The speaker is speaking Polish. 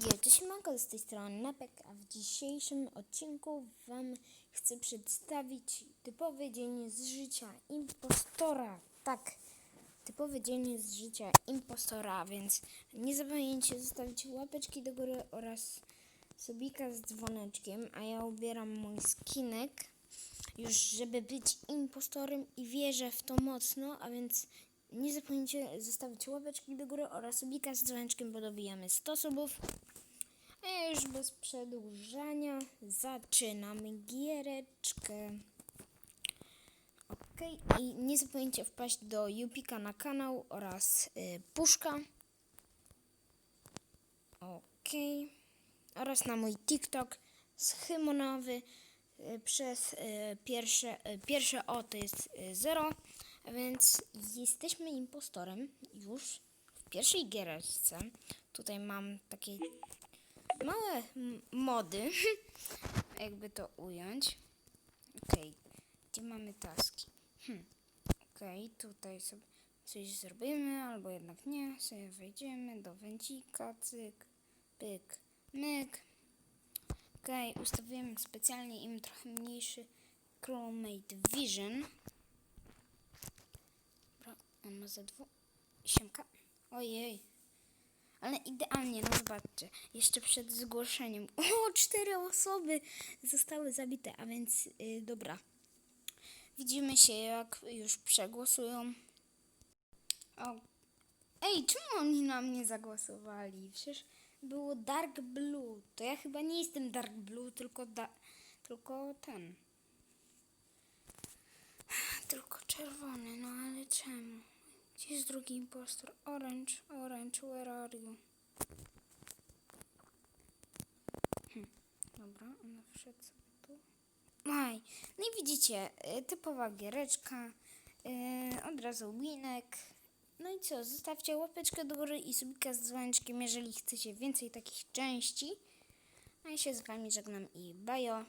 Cześć, Manko z tej strony Napek, a w dzisiejszym odcinku Wam chcę przedstawić typowy dzień z życia impostora. Tak, typowy dzień z życia impostora, więc nie zapomnijcie zostawić łapeczki do góry oraz subika z dzwoneczkiem, a ja ubieram mój skinek już, żeby być impostorem i wierzę w to mocno, a więc nie zapomnijcie zostawić łapeczki do góry oraz subika z dzwoneczkiem, bo dobijamy 100 subów. A już bez przedłużania zaczynamy giereczkę. Ok, i nie zapomnijcie wpaść do Jupika na kanał oraz y, Puszka. Ok, oraz na mój TikTok schemonowy y, przez y, pierwsze, y, pierwsze O to jest y, 0, a więc jesteśmy impostorem już w pierwszej giereczce. Tutaj mam takie małe mody, jakby to ująć. Okej, gdzie mamy taski? Hm. Okej, tutaj sobie coś zrobimy, albo jednak nie. Sobie wejdziemy do węcika, cyk, pyk, myk. Okej, ustawiłem specjalnie im trochę mniejszy Chromate Vision. Za dwu... Siemka. Ojej. Ale idealnie, no zobaczcie, jeszcze przed zgłoszeniem. O, cztery osoby zostały zabite, a więc yy, dobra. Widzimy się, jak już przegłosują. O. Ej, czemu oni na mnie zagłosowali? Przecież było Dark Blue. To ja chyba nie jestem Dark Blue, tylko, da, tylko ten. Tylko czerwony? Gdzie jest drugi impostor? Orange, Orange, where are you? Hm, dobra, ona wszedł sobie tu. Aj, no i widzicie, y, typowa giereczka, y, od razu winek. No i co, zostawcie łapeczkę do góry i subika z dzwoneczkiem, jeżeli chcecie więcej takich części. A ja się z wami żegnam i bajo.